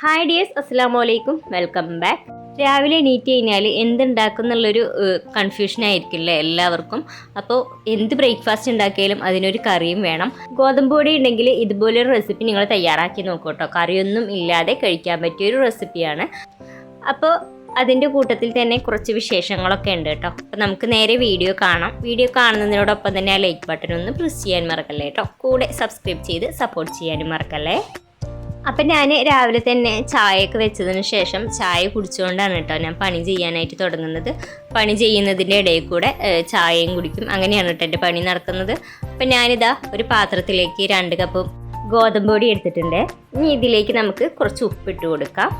Hi dears അസ്സാം അലൈക്കും welcome back രാവിലെ എണീറ്റ് കഴിഞ്ഞാൽ കൺഫ്യൂഷൻ ആയിരിക്കില്ലേ എല്ലാവർക്കും? അപ്പോൾ എന്ത് ബ്രേക്ക്ഫാസ്റ്റ് ഉണ്ടാക്കിയാലും അതിനൊരു കറിയും വേണം. ഗോതമ്പ് പൊടി ഉണ്ടെങ്കിൽ ഇതുപോലൊരു റെസിപ്പി നിങ്ങൾ തയ്യാറാക്കി നോക്കൂ കേട്ടോ കറിയൊന്നും ഇല്ലാതെ കഴിക്കാൻ പറ്റിയൊരു റെസിപ്പിയാണ് അപ്പോൾ അതിന്റെ കൂട്ടത്തിൽ തന്നെ കുറച്ച് വിശേഷങ്ങളൊക്കെ ഉണ്ട് കേട്ടോ. അപ്പോൾ നമുക്ക് നേരെ വീഡിയോ കാണാം. വീഡിയോ കാണുന്നതിനോടൊപ്പം തന്നെ ആ ലൈക്ക് ബട്ടൺ ഒന്ന് പ്രസ് ചെയ്യാൻ മറക്കല്ലേ കേട്ടോ. കൂടെ സബ്സ്ക്രൈബ് ചെയ്ത് സപ്പോർട്ട് ചെയ്യാനും മറക്കല്ലേ? അപ്പം ഞാൻ രാവിലെ തന്നെ ചായയൊക്കെ വെച്ചതിന് ശേഷം ചായ കുടിച്ചുകൊണ്ടാണ് കേട്ടോ ഞാൻ പണി ചെയ്യാനായിട്ട് തുടങ്ങുന്നത്. പണി ചെയ്യുന്നതിന്റെ ഇടയിൽ കൂടെ ചായയും കുടിക്കും. അങ്ങനെയാണ് കേട്ടോ എന്റെ പണി നടക്കുന്നത്. അപ്പം ഞാനിതാ ഒരു പാത്രത്തിലേക്ക് രണ്ട് കപ്പ് ഗോതമ്പ് പൊടി എടുത്തിട്ടുണ്ട്. ഇനി ഇതിലേക്ക് നമുക്ക് കുറച്ച് ഉപ്പിട്ട് കൊടുക്കാം.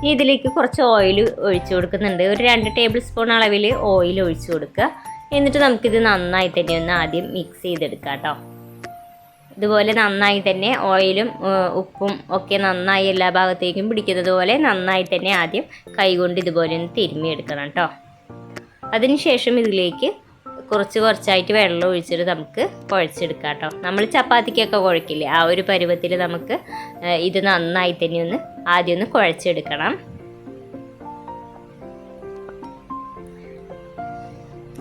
ഇനി ഇതിലേക്ക് കുറച്ച് ഓയിൽ ഒഴിച്ചു കൊടുക്കുന്നുണ്ട്. ഒരു രണ്ട് ടേബിൾ സ്പൂൺ അളവിൽ ഓയിൽ ഒഴിച്ചു കൊടുക്കുക. എന്നിട്ട് നമുക്കിത് നന്നായി തന്നെ ഒന്ന് ആദ്യം മിക്സ് ചെയ്തെടുക്കാം കേട്ടോ. ഇതുപോലെ നന്നായി തന്നെ ഓയിലും ഉപ്പും ഒക്കെ നന്നായി എല്ലാ ഭാഗത്തേക്കും പിടിക്കുന്നത് പോലെ നന്നായി തന്നെ ആദ്യം കൈകൊണ്ട് ഇതുപോലെ ഒന്ന് തിരുമ്മിയെടുക്കണം കേട്ടോ അതിനുശേഷം ഇതിലേക്ക് കുറച്ച് കുറച്ചായിട്ട് വെള്ളം ഒഴിച്ചിട്ട് നമുക്ക് കുഴച്ചെടുക്കാം കേട്ടോ നമ്മൾ ചപ്പാത്തിക്കൊക്കെ കുഴക്കില്ലേ ആ ഒരു പരുവത്തിൽ നമുക്ക് ഇത് നന്നായി തന്നെ ഒന്ന് ആദ്യം ഒന്ന് കുഴച്ചെടുക്കണം.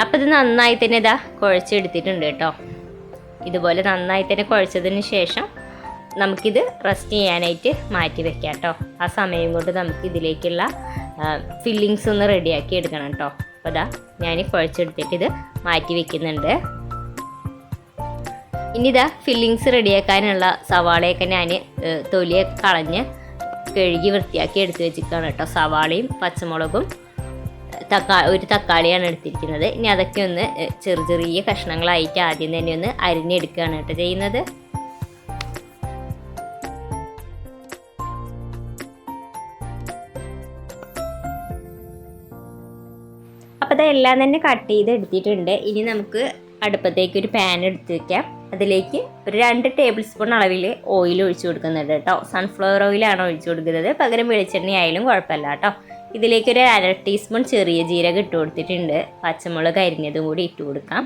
അപ്പം ഇത് നന്നായി തന്നെ ഇതാ കുഴച്ചെടുത്തിട്ടുണ്ട് കേട്ടോ ഇതുപോലെ നന്നായി തന്നെ കുഴച്ചതിന് ശേഷം നമുക്കിത് റെസ്റ്റ് ചെയ്യാനായിട്ട് മാറ്റി വെക്കാം കേട്ടോ. ആ സമയം കൊണ്ട് നമുക്ക് ഇതിലേക്കുള്ള ഫില്ലിങ്സ് ഒന്ന് റെഡിയാക്കി എടുക്കണം കേട്ടോ. അപ്പോൾ അതാ ഞാൻ കുഴച്ചെടുത്തിട്ട് ഇത് മാറ്റി വെക്കുന്നുണ്ട്. ഇനി ഇതാ ഫില്ലിങ്സ് റെഡിയാക്കാനുള്ള സവാളയൊക്കെ ഞാൻ തൊലിയൊക്കെ കളഞ്ഞ് കഴുകി വൃത്തിയാക്കി എടുത്ത് വെച്ചിരിക്കുകയാണ് കേട്ടോ. സവാളയും പച്ചമുളകും തക്കാ ഒരു തക്കാളിയാണ് എടുത്തിരിക്കുന്നത്. ഇനി അതൊക്കെ ഒന്ന് ചെറു ചെറിയ കഷ്ണങ്ങളായിട്ട് ആദ്യം തന്നെ ഒന്ന് അരിഞ്ഞെടുക്കുകയാണ് കേട്ടോ ചെയ്യുന്നത്. അപ്പോൾ അതെല്ലാം തന്നെ കട്ട് ചെയ്ത് എടുത്തിട്ടുണ്ട്. ഇനി നമുക്ക് അടുപ്പത്തേക്ക് ഒരു പാൻ എടുത്ത് വയ്ക്കാം അതിലേക്ക് ഒരു രണ്ട് ടേബിൾ സ്പൂൺ അളവിൽ ഓയിൽ ഒഴിച്ചു കൊടുക്കുന്നുണ്ട് കേട്ടോ. സൺഫ്ലവർ ഓയിലാണ് ഒഴിച്ചു കൊടുക്കുന്നത്. പകരം വെളിച്ചെണ്ണ ആയാലും കുഴപ്പമില്ല കേട്ടോ. ഇതിലേക്ക് ഒരു അര ടീസ്പൂൺ ചെറിയ ജീരകം ഇട്ട് കൊടുത്തിട്ടുണ്ട്. പച്ചമുളക് അരിഞ്ഞതും കൂടി ഇട്ട് കൊടുക്കാം.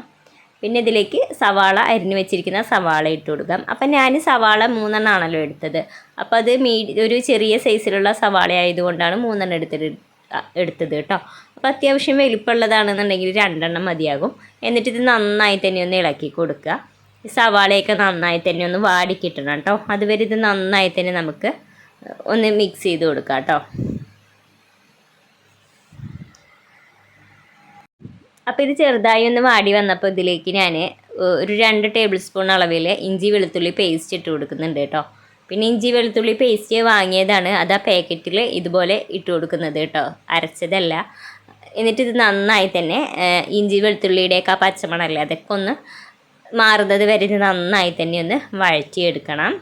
പിന്നെ ഇതിലേക്ക് സവാള അരിഞ്ഞു വെച്ചിരിക്കുന്ന സവാള ഇട്ട് കൊടുക്കാം. അപ്പം ഞാൻ സവാള മൂന്നെണ്ണം ആണല്ലോ എടുത്തത്. അപ്പോൾ അത് മീ ഒരു ചെറിയ സൈസിലുള്ള സവാള ആയതുകൊണ്ടാണ് മൂന്നെണ്ണം എടുത്തിട്ട് എടുത്തത് കേട്ടോ. അപ്പോൾ അത്യാവശ്യം വലിപ്പമുള്ളതാണെന്നുണ്ടെങ്കിൽ രണ്ടെണ്ണം മതിയാകും. എന്നിട്ട് ഇത് നന്നായി തന്നെ ഒന്ന് ഇളക്കി കൊടുക്കുക. സവാളയൊക്കെ നന്നായി തന്നെ ഒന്ന് വാടി കിട്ടണം കേട്ടോ. അതുവരെ ഇത് നന്നായി തന്നെ നമുക്ക് ഒന്ന് മിക്സ് ചെയ്ത് കൊടുക്കാം കേട്ടോ. അപ്പോൾ ഇത് ചെറുതായി ഒന്ന് വാടി വന്നപ്പോൾ ഇതിലേക്ക് ഞാൻ ഒരു രണ്ട് ടേബിൾ സ്പൂൺ അളവിൽ ഇഞ്ചി വെളുത്തുള്ളി പേസ്റ്റ് ഇട്ട് കൊടുക്കുന്നുണ്ട് കേട്ടോ. പിന്നെ ഇഞ്ചി വെളുത്തുള്ളി പേസ്റ്റ് വാങ്ങിയതാണ്. അത് ആ പാക്കറ്റിൽ ഇതുപോലെ ഇട്ട് കൊടുക്കുന്നത് കേട്ടോ. അരച്ചതല്ല. എന്നിട്ട് ഇത് നന്നായി തന്നെ ഇഞ്ചി വെളുത്തുള്ളിയുടെയൊക്കെ ആ പച്ചമണല്ലേ അതൊക്കെ ഒന്ന് മാറുന്നത് വരെ ഇത് നന്നായി തന്നെ ഒന്ന് വഴറ്റിയെടുക്കണം.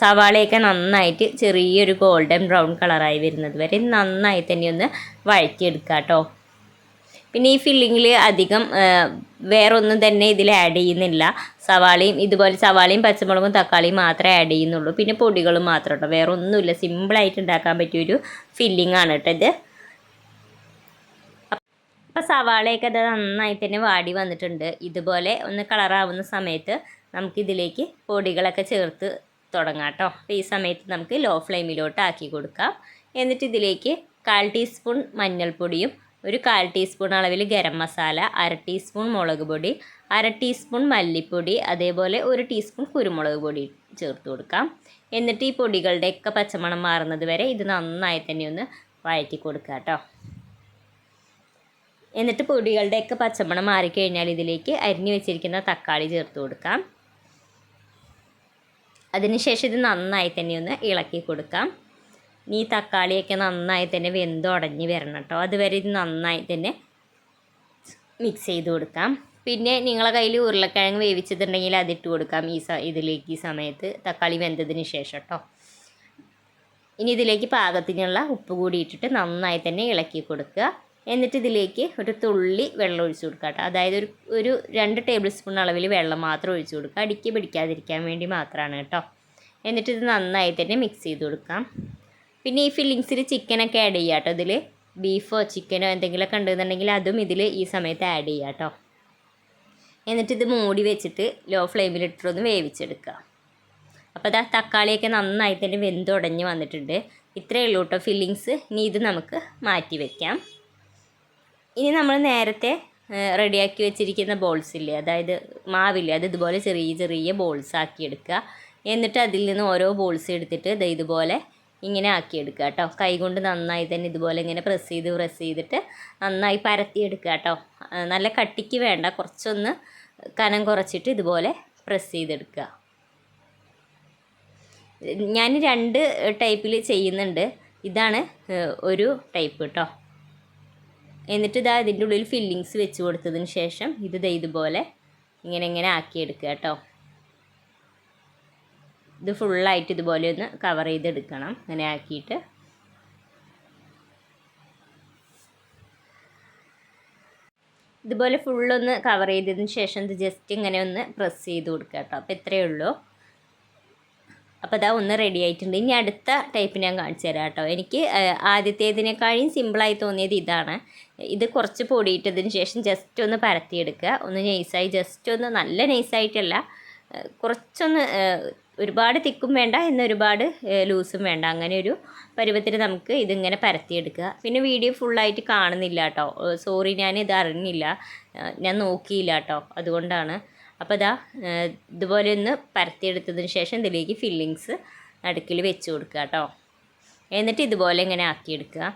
സവാളയൊക്കെ നന്നായിട്ട് ചെറിയൊരു ഗോൾഡൻ ബ്രൗൺ കളറായി വരുന്നത് വരെ നന്നായി തന്നെ ഒന്ന് വഴറ്റിയെടുക്കാം കേട്ടോ പിന്നെ ഈ ഫില്ലിങ്ങിൽ അധികം വേറൊന്നും തന്നെ ഇതിൽ ആഡ് ചെയ്യുന്നില്ല. സവാളയും ഇതുപോലെ സവാളയും പച്ചമുളകും തക്കാളിയും മാത്രമേ ആഡ് ചെയ്യുന്നുള്ളൂ. പിന്നെ പൊടികളും മാത്രം കേട്ടോ വേറെ ഒന്നുമില്ല സിമ്പിളായിട്ട് ഉണ്ടാക്കാൻ പറ്റിയൊരു ഫില്ലിംഗ് ആണ് കേട്ടോ ഇത്. അപ്പോൾ സവാളയൊക്കെ അത് നന്നായി തന്നെ വാടി വന്നിട്ടുണ്ട്. ഇതുപോലെ ഒന്ന് കളറാവുന്ന സമയത്ത് നമുക്കിതിലേക്ക് പൊടികളൊക്കെ ചേർത്ത് തുടങ്ങാം കേട്ടോ. അപ്പോൾ ഈ സമയത്ത് നമുക്ക് ലോ ഫ്ലെയിമിലോട്ട് ആക്കി കൊടുക്കാം. എന്നിട്ട് ഇതിലേക്ക് കാൽ ടീസ്പൂൺ മഞ്ഞൾപ്പൊടിയും ഒരു കാൽ ടീസ്പൂൺ അളവിൽ ഗരം മസാല അര ടീസ്പൂൺ മുളക് പൊടി അര ടീസ്പൂൺ മല്ലിപ്പൊടി അതേപോലെ ഒരു ടീസ്പൂൺ കുരുമുളക് പൊടി ചേർത്ത് കൊടുക്കാം. എന്നിട്ട് ഈ പൊടികളുടെയൊക്കെ പച്ചമണം മാറുന്നത് വരെ ഇത് നന്നായി തന്നെ ഒന്ന് വഴറ്റി കൊടുക്കുക കേട്ടോ. എന്നിട്ട് പൊടികളുടെയൊക്കെ പച്ചമണം മാറിക്കഴിഞ്ഞാൽ ഇതിലേക്ക് അരിഞ്ഞു വെച്ചിരിക്കുന്ന തക്കാളി ചേർത്ത് കൊടുക്കാം. അതിനുശേഷം ഇത് നന്നായി തന്നെ ഒന്ന് ഇളക്കി കൊടുക്കാം. ഈ തക്കാളിയൊക്കെ നന്നായി തന്നെ വെന്തുടഞ്ഞ് വരണം കേട്ടോ. അതുവരെ ഇത് നന്നായി തന്നെ മിക്സ് ചെയ്ത് കൊടുക്കാം. പിന്നെ നിങ്ങളെ കയ്യിൽ ഉരുളക്കിഴങ്ങ് വേവിച്ചിട്ടുണ്ടെങ്കിൽ അതിട്ട് കൊടുക്കാം ഈ സ ഇതിലേക്ക് ഈ സമയത്ത് തക്കാളി വെന്തതിന് ശേഷം കേട്ടോ. ഇനി ഇതിലേക്ക് പാകത്തിനുള്ള ഉപ്പ് കൂടി ഇട്ടിട്ട് നന്നായി തന്നെ ഇളക്കി കൊടുക്കുക. എന്നിട്ട് ഇതിലേക്ക് ഒരു തുള്ളി വെള്ളം ഒഴിച്ചു കൊടുക്കുക കേട്ടോ. അതായത് ഒരു ഒരു രണ്ട് ടേബിൾ സ്പൂൺ അളവിൽ വെള്ളം മാത്രം ഒഴിച്ചു കൊടുക്കുക. അടുക്കി പിടിക്കാതിരിക്കാൻ വേണ്ടി മാത്രമാണ് കേട്ടോ. എന്നിട്ട് ഇത് നന്നായി തന്നെ മിക്സ് ചെയ്ത് കൊടുക്കാം. പിന്നെ ഈ ഫില്ലിങ്സിൽ ചിക്കനൊക്കെ ആഡ് ചെയ്യാം കേട്ടോ ഇതിൽ ബീഫോ ചിക്കനോ എന്തെങ്കിലുമൊക്കെ ഉണ്ടെന്നുണ്ടെങ്കിൽ അതും ഇതിൽ ഈ സമയത്ത് ആഡ് ചെയ്യാം കേട്ടോ എന്നിട്ട് ഇത് മൂടി വെച്ചിട്ട് ലോ ഫ്ലെയിമിലിട്ടൊന്ന് വേവിച്ചെടുക്കുക. അപ്പോൾ അതാ തക്കാളിയൊക്കെ നന്നായി തന്നെ വെന്തുടഞ്ഞ് വന്നിട്ടുണ്ട്. ഇത്രയേ ഉള്ളൂ കേട്ടോ ഫില്ലിങ്സ് ഇനി ഇത് നമുക്ക് മാറ്റി വയ്ക്കാം ഇനി നമ്മൾ നേരത്തെ റെഡിയാക്കി വെച്ചിരിക്കുന്ന ബോൾസ് ഇല്ലേ അതായത് മാവില്ലേ അത് ഇതുപോലെ ചെറിയ ചെറിയ ബോൾസ് ആക്കി എടുക്കുക. എന്നിട്ട് അതിൽ നിന്ന് ഓരോ ബോൾസ് എടുത്തിട്ട് ഇത് ഇതുപോലെ ഇങ്ങനെ ആക്കിയെടുക്കുക കേട്ടോ. കൈകൊണ്ട് നന്നായി തന്നെ ഇതുപോലെ ഇങ്ങനെ പ്രസ് ചെയ്ത് പ്രസ് ചെയ്തിട്ട് നന്നായി പരത്തിയെടുക്കുക കേട്ടോ. നല്ല കട്ടിക്ക് വേണ്ട. കുറച്ചൊന്ന് കനം കുറച്ചിട്ട് ഇതുപോലെ പ്രസ് ചെയ്തെടുക്കുക. ഞാൻ രണ്ട് ടൈപ്പിൽ ചെയ്യുന്നുണ്ട്. ഇതാണ് ഒരു ടൈപ്പ് കേട്ടോ എന്നിട്ട് ഇതാ ഇതിന്റെ ഉള്ളിൽ ഫില്ലിങ്സ് വെച്ച് കൊടുത്തതിന് ശേഷം ഇത് ഇതുപോലെ ഇങ്ങനെ ഇങ്ങനെ ആക്കിയെടുക്കുക കേട്ടോ. ഇത് ഫുള്ളായിട്ട് ഇതുപോലെ ഒന്ന് കവർ ചെയ്തെടുക്കണം. അങ്ങനെ ആക്കിയിട്ട്. ഇതുപോലെ ഫുള്ളൊന്ന് കവർ ചെയ്തതിന് ശേഷം ഇത് ജസ്റ്റ് ഇങ്ങനെ ഒന്ന് പ്രസ് ചെയ്ത് കൊടുക്കുക കേട്ടോ. അപ്പോൾ ഇത്രയേ ഉള്ളൂ. അപ്പോൾ അതാ ഒന്ന് റെഡി ആയിട്ടുണ്ട്. ഇനി അടുത്ത ടൈപ്പ് ഞാൻ കാണിച്ചു തരാം കേട്ടോ. എനിക്ക് ആദ്യത്തേതിനേക്കാളും സിമ്പിളായി തോന്നിയത് ഇതാണ്. ഇത് കുറച്ച് പൊടിയിട്ടതിന് ശേഷം ജസ്റ്റ് ഒന്ന് പരത്തിയെടുക്കുക. ഒന്ന് നൈസായി ജസ്റ്റ് ഒന്ന് നല്ല നൈസായിട്ടല്ല കുറച്ചൊന്ന് ഒരുപാട് തിക്കും വേണ്ട എന്നാൽ ഒരുപാട് ലൂസും വേണ്ട. അങ്ങനെ ഒരു പരുവത്തിൽ നമുക്ക് ഇതിങ്ങനെ പരത്തിയെടുക്കുക. പിന്നെ വീഡിയോ ഫുള്ളായിട്ട് കാണുന്നില്ല കേട്ടോ. സോറി ഞാൻ ഇത് അറിഞ്ഞില്ല. ഞാൻ നോക്കിയില്ല കേട്ടോ. അതുകൊണ്ടാണ്. അപ്പോൾ ഇതാ ഇതുപോലെ ഒന്ന് പരത്തിയെടുത്തതിന് ശേഷം ഇതിലേക്ക് ഫില്ലിങ്സ് നടുക്കിൽ വെച്ച് കൊടുക്കുക കേട്ടോ. എന്നിട്ട് ഇതുപോലെ ഇങ്ങനെ ആക്കിയെടുക്കുക.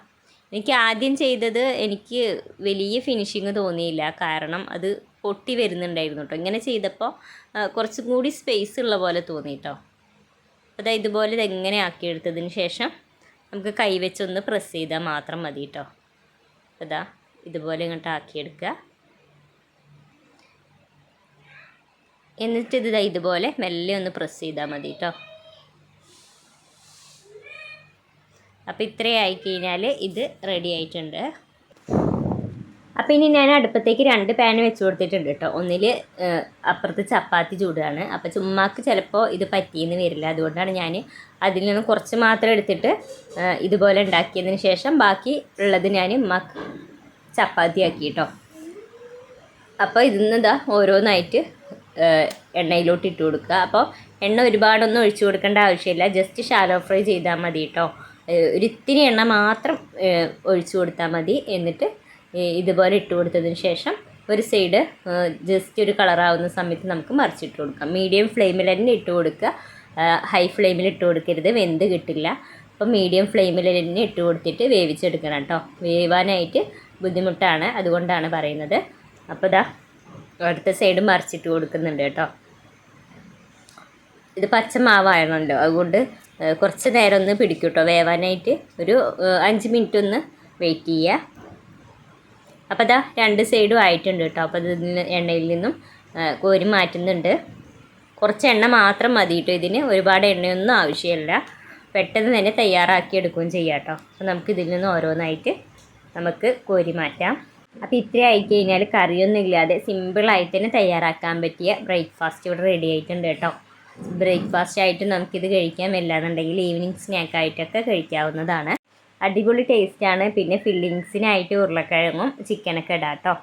എനിക്ക് ആദ്യം ചെയ്തത് എനിക്ക് വലിയ ഫിനിഷിങ് തോന്നിയില്ല. കാരണം അത് പൊട്ടി വരുന്നുണ്ടായിരുന്നു കേട്ടോ ഇങ്ങനെ ചെയ്തപ്പോൾ കുറച്ചും കൂടി സ്പേസ് ഉള്ള പോലെ തോന്നി കേട്ടോ അതായത് ഇതാ ഇതുപോലെ ഇതെങ്ങനെ ആക്കിയെടുത്തതിന് ശേഷം നമുക്ക് കൈവച്ചൊന്ന് പ്രസ് ചെയ്താൽ മാത്രം മതി കേട്ടോ അതാ ഇതാ ഇതുപോലെ ഇങ്ങോട്ട് ആക്കിയെടുക്കുക. എന്നിട്ട് ഇത് ഇതുപോലെ മെല്ലെ ഒന്ന് പ്രസ് ചെയ്താൽ മതി കേട്ടോ അപ്പോൾ ഇത്രയായി കഴിഞ്ഞാൽ ഇത് റെഡി ആയിട്ടുണ്ട്. അപ്പോൾ ഇനി ഞാൻ അടുപ്പത്തേക്ക് രണ്ട് പാൻ വെച്ച് കൊടുത്തിട്ടുണ്ട് കേട്ടോ ഒന്നിൽ അപ്പുറത്ത് ചപ്പാത്തി ചൂടാണ്. അപ്പോൾ ചുമ്മാക്ക് ചിലപ്പോൾ ഇത് പറ്റിയെന്ന് വരില്ല. അതുകൊണ്ടാണ് ഞാൻ അതിൽ നിന്ന് കുറച്ച് മാത്രം എടുത്തിട്ട് ഇതുപോലെ ഉണ്ടാക്കിയതിന് ശേഷം ബാക്കി ഉള്ളത് ഞാൻ ഉമ്മാക്ക് ചപ്പാത്തി ആക്കി കേട്ടോ അപ്പോൾ ഇതിൽ ഇതാ ഓരോന്നായിട്ട് എണ്ണയിലോട്ട് ഇട്ട് കൊടുക്കുക അപ്പോൾ എണ്ണ ഒരുപാടൊന്നും ഒഴിച്ചു കൊടുക്കേണ്ട ആവശ്യമില്ല. ജസ്റ്റ് ഷാലോ ഫ്രൈ ചെയ്താൽ മതി കേട്ടോ ഒരിത്തിരി എണ്ണ മാത്രം ഒഴിച്ചു കൊടുത്താൽ മതി. എന്നിട്ട് ഇതുപോലെ ഇട്ട് കൊടുത്തതിന് ശേഷം ഒരു സൈഡ് ജസ്റ്റ് ഒരു കളറാവുന്ന സമയത്ത് നമുക്ക് മറിച്ചിട്ട് കൊടുക്കാം. മീഡിയം ഫ്ലെയിമിൽ തന്നെ ഇട്ട് കൊടുക്കുക. ഹൈ ഫ്ലെയിമിൽ ഇട്ട് കൊടുക്കരുത്. വെന്ത് കിട്ടില്ല. അപ്പോൾ മീഡിയം ഫ്ലെയിമിൽ തന്നെ ഇട്ട് കൊടുത്തിട്ട് വേവിച്ചെടുക്കണം കേട്ടോ. വേവാനായിട്ട് ബുദ്ധിമുട്ടാണ്. അതുകൊണ്ടാണ് പറയുന്നത്. അപ്പോൾ ഇതാ അടുത്ത സൈഡ് മറിച്ചിട്ട് കൊടുക്കുന്നുണ്ട് കേട്ടോ. ഇത് പച്ച മാവായണല്ലോ. അതുകൊണ്ട് കുറച്ച് നേരം ഒന്ന് പിടിക്കും കേട്ടോ. വേവാനായിട്ട് ഒരു അഞ്ച് മിനിറ്റ് ഒന്ന് വെയിറ്റ് ചെയ്യുക. അപ്പോൾ അതാ രണ്ട് സൈഡും ആയിട്ടുണ്ട് കേട്ടോ. അപ്പോൾ ഇതിൽ എണ്ണയിൽ നിന്നും കോരി മാറ്റുന്നുണ്ട്. കുറച്ച് എണ്ണ മാത്രം മതി കേട്ടോ ഇതിന്. ഒരുപാട് എണ്ണയൊന്നും ആവശ്യമില്ല. പെട്ടെന്ന് തന്നെ തയ്യാറാക്കി എടുക്കുകയും ചെയ്യാം കേട്ടോ. അപ്പോൾ നമുക്ക് ഇതിൽ നിന്ന് ഓരോന്നായിട്ട് നമുക്ക് കോരി മാറ്റാം. അപ്പോൾ ഇത്ര ആയി കഴിഞ്ഞാൽ കറിയൊന്നും ഇല്ലാതെ സിമ്പിളായിട്ട് തന്നെ തയ്യാറാക്കാൻ പറ്റിയ ബ്രേക്ക്ഫാസ്റ്റ് ഇവിടെ റെഡി ആയിട്ടുണ്ട് കേട്ടോ. ബ്രേക്ക്ഫാസ്റ്റ് ആയിട്ട് നമുക്കിത് കഴിക്കാം. അല്ലാന്നുണ്ടെങ്കിൽ ഈവനിങ് സ്നാക്കായിട്ടൊക്കെ കഴിക്കാവുന്നതാണ്. അടിപൊളി ടേസ്റ്റാണ്. പിന്നെ ഫില്ലിങ്സിനായിട്ട് ഉരുളക്കിഴങ്ങും ചിക്കനൊക്കെ ഇടാം കേട്ടോ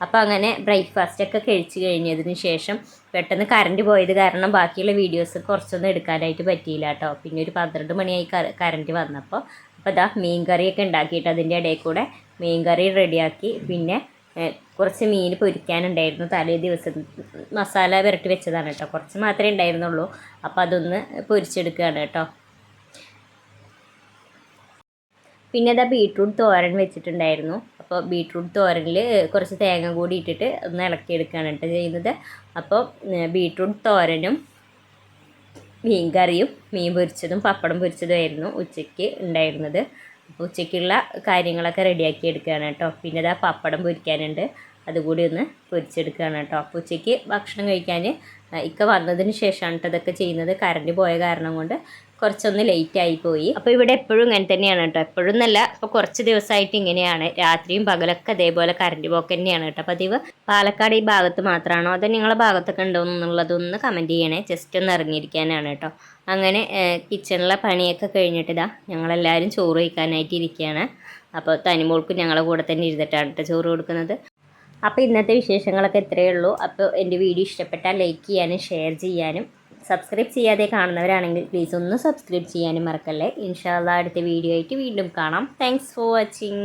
അപ്പോൾ അങ്ങനെ ബ്രേക്ക്ഫാസ്റ്റ് ഒക്കെ കഴിച്ച് കഴിഞ്ഞതിന് ശേഷം പെട്ടെന്ന് കറണ്ട് പോയത് കാരണം ബാക്കിയുള്ള വീഡിയോസ് കുറച്ചൊന്നും എടുക്കാനായിട്ട് പറ്റിയില്ല കേട്ടോ പിന്നെ ഒരു പന്ത്രണ്ട് മണിയായി കറണ്ട് വന്നപ്പോൾ അപ്പോൾ ഇതാ മീൻ കറിയൊക്കെ ഉണ്ടാക്കിയിട്ട് അതിന്റെ ഇടയിൽ കൂടെ മീൻ കറി റെഡിയാക്കി. പിന്നെ കുറച്ച് മീൻ പൊരിക്കാനുണ്ടായിരുന്നു. തലേ ദിവസം മസാല പുരട്ടി വെച്ചതാണ് കേട്ടോ കുറച്ച് മാത്രമേ ഉണ്ടായിരുന്നുള്ളൂ. അപ്പോൾ അതൊന്ന് പൊരിച്ചെടുക്കുകയാണ് കേട്ടോ പിന്നെ അതാ ബീട്രൂട്ട് തോരൻ വെച്ചിട്ടുണ്ടായിരുന്നു. അപ്പോൾ ബീട്രൂട്ട് തോരനിൽ കുറച്ച് തേങ്ങ കൂടി ഇട്ടിട്ട് ഒന്ന് ഇളക്കിയെടുക്കുകയാണ് കേട്ടോ ചെയ്യുന്നത്. അപ്പോൾ ബീട്രൂട്ട് തോരനും മീൻ കറിയും മീൻ പൊരിച്ചതും പപ്പടം പൊരിച്ചതുമായിരുന്നു ഉച്ചയ്ക്ക് ഉണ്ടായിരുന്നത്. അപ്പോൾ ഉച്ചയ്ക്കുള്ള കാര്യങ്ങളൊക്കെ റെഡിയാക്കി എടുക്കുകയാണ് കേട്ടോ. പിന്നെ ഇതാ പപ്പടം പൊരിക്കാനുണ്ട്. അതുകൂടി ഒന്ന് പൊരിച്ചെടുക്കുകയാണ് കേട്ടോ. അപ്പോൾ ഉച്ചയ്ക്ക് ഭക്ഷണം കഴിക്കാൻ ഇക്ക വന്നതിന് ശേഷമാണ് കേട്ടോ ഇതൊക്കെ ചെയ്യുന്നത്. കറണ്ട് പോയ കാരണം കൊണ്ട് കുറച്ചൊന്ന് ലേറ്റ് ആയി പോയി. അപ്പോൾ ഇവിടെ എപ്പോഴും ഇങ്ങനെ തന്നെയാണ് കേട്ടോ എപ്പോഴും എന്നല്ല ഇപ്പോൾ കുറച്ച് ദിവസമായിട്ട് ഇങ്ങനെയാണ്. രാത്രിയും പകലൊക്കെ അതേപോലെ കറണ്ട് പോക്ക് തന്നെയാണ് കേട്ടോ പതിവ് പാലക്കാട് ഈ ഭാഗത്ത് മാത്രമാണോ? അതോ നിങ്ങളുടെ ഭാഗത്തൊക്കെ ഉണ്ടോ എന്നുള്ളതൊന്ന് കമന്റ് ചെയ്യണേ. ജസ്റ്റ് ഒന്ന് ഇറങ്ങിയിരിക്കാനാണ് കേട്ടോ അങ്ങനെ കിച്ചണിലെ പണിയൊക്കെ കഴിഞ്ഞിട്ട് ഇതാ ഞങ്ങളെല്ലാവരും ചോറ് കഴിക്കാനായിട്ട് ഇരിക്കുകയാണ് അപ്പോൾ തനിമോൾക്കും ഞങ്ങളെ കൂടെ തന്നെ ഇരുന്നിട്ടാണ് കേട്ടോ ചോറ് കൊടുക്കുന്നത്. അപ്പോൾ ഇന്നത്തെ വിശേഷങ്ങളൊക്കെ ഇത്രയേ ഉള്ളൂ. അപ്പോൾ എന്റെ വീഡിയോ ഇഷ്ടപ്പെട്ടാൽ ലൈക്ക് ചെയ്യാനും ഷെയർ ചെയ്യാനും സബ്സ്ക്രൈബ് ചെയ്യാതെ കാണുന്നവരാണെങ്കിൽ പ്ലീസ് ഒന്ന് സബ്സ്ക്രൈബ് ചെയ്യാനും മറക്കല്ലേ. ഇൻഷാല്ല അടുത്ത വീഡിയോ ആയിട്ട് വീണ്ടും കാണാം. Thanks for watching